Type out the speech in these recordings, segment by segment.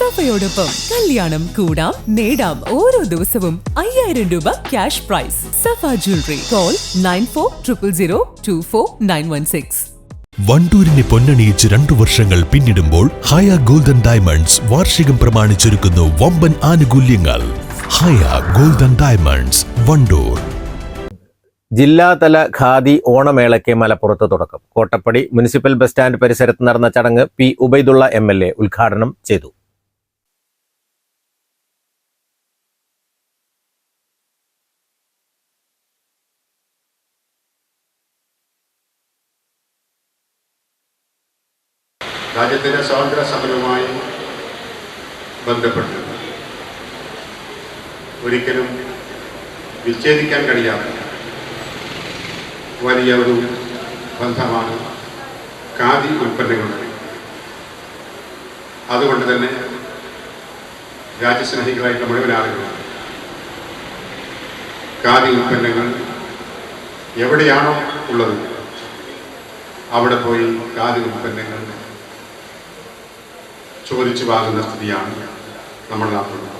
സഫയോടൊപ്പം കല്യാണം കൂടാം നേടാം ഓരോ ദിവസവും അയ്യായിരം രൂപ cash prize Safa jewellery call nine four triple zero two four nine one six വണ്ടൂരിനെ പൊന്നണിയിച്ച് രണ്ടു വർഷങ്ങൾ പിന്നിടുമ്പോൾ ഹയ ഗോൾഡൻ ഡയമണ്ട്സ് വാർഷികം പ്രമാണിച്ചൊരുക്കുന്നു വമ്പൻ ആനുകൂല്യങ്ങൾ. Haya golden diamonds Wandoor. ജില്ലാതല ഖാദി ഓണമേളയ്ക്ക് മലപ്പുറത്ത് തുടക്കം. കോട്ടപ്പടി മുനിസിപ്പൽ ബസ് സ്റ്റാൻഡ് പരിസരത്ത് നടന്ന ചടങ്ങ് P Ubaidullah M L A ഉദ്ഘാടനം ചെയ്തു. രാജ്യത്തിന്റെ സ്വാതന്ത്ര്യ സമരവുമായി ബന്ധപ്പെട്ട് ഒരിക്കലും വിച്ഛേദിക്കാൻ കഴിയാത്ത വലിയ ഒരു ബന്ധമാണ് ഖാദി ഉൽപ്പന്നങ്ങളുടെ. അതുകൊണ്ട് തന്നെ രാജ്യസ്നേഹികളായിട്ടുള്ള മുഴുവൻ ആളുകൾ ഖാദി ഉൽപ്പന്നങ്ങൾ എവിടെയാണോ ഉള്ളത് അവിടെ പോയി ഖാദി ഉൽപ്പന്നങ്ങൾ ചോദിച്ചു വാങ്ങുന്ന സ്ഥിതിയാണ് നമ്മുടെ നാട്ടിലുള്ളത്.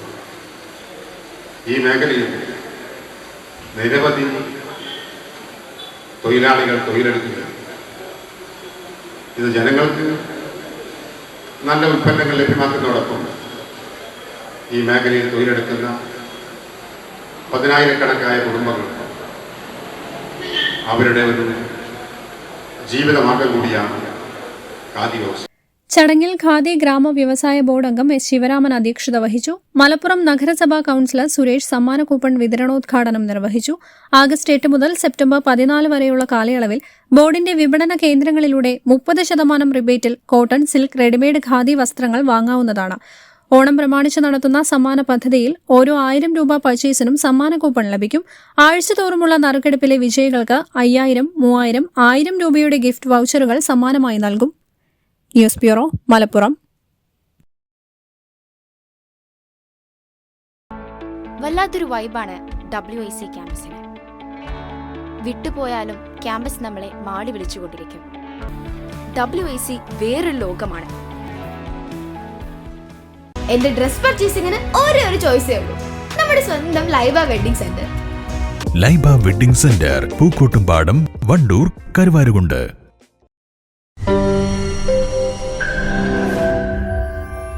ഈ മേഖലയിൽ നിരവധി തൊഴിലാളികൾ തൊഴിലെടുക്കുക ഇത് ജനങ്ങൾക്ക് നല്ല ഉൽപ്പന്നങ്ങൾ ലഭ്യമാക്കുന്നതോടൊപ്പം ഈ മേഖലയിൽ തൊഴിലെടുക്കുന്ന പതിനായിരക്കണക്കായ കുടുംബങ്ങൾ അവരുടെ ഒരു ജീവിതമാർഗം കൂടിയാണ് ഖാദി ചടങ്ങിൽ ഖാദി ഗ്രാമ വ്യവസായ ബോർഡ് അംഗം എസ് ശിവരാമൻ അധ്യക്ഷത വഹിച്ചു. മലപ്പുറം നഗരസഭാ കൌൺസിലർ സുരേഷ് സമ്മാന കൂപ്പൺ വിതരണോദ്ഘാടനം നിർവഹിച്ചു. ആഗസ്റ്റ് എട്ട് മുതൽ സെപ്റ്റംബർ പതിനാല് വരെയുള്ള കാലയളവിൽ ബോർഡിന്റെ വിപണന കേന്ദ്രങ്ങളിലൂടെ മുപ്പത് ശതമാനം റിബേറ്റിൽ കോട്ടൺ സിൽക്ക് റെഡിമെയ്ഡ് ഖാദി വസ്ത്രങ്ങൾ വാങ്ങാവുന്നതാണ്. ഓണം പ്രമാണിച്ച് നടത്തുന്ന സമ്മാന പദ്ധതിയിൽ ഓരോ ആയിരം രൂപ പർച്ചേസിനും സമ്മാന കൂപ്പൺ ലഭിക്കും. ആഴ്ചതോറുമുള്ള നറുക്കെടുപ്പിലെ വിജയികൾക്ക് അയ്യായിരം മൂവായിരം ആയിരം രൂപയുടെ ഗിഫ്റ്റ് വൗച്ചറുകൾ സമ്മാനമായി നൽകും. News bureau Malappuram. വല്ലാത്തൊരു വൈബാണ് ഡബ്ല്യു ഐ സി ക്യാമ്പസിന്. വിട്ടുപോയാലും ക്യാമ്പസ് നമ്മളെ മാടി വിളിച്ചുകൊണ്ടിരിക്കും. ഡബ്ല്യു ഐ സി വേറൊരു ലോകമാണ്. എന്റെ ഡ്രസ് പർച്ചേസിംഗിന് ഒരേ ഒരു ചോയ്സേ ഉള്ളൂ. നമ്മുടെ സ്വന്തം Laiba wedding centre. Laiba wedding centre Pookkottumpadam Wandoor Karuvarakundu.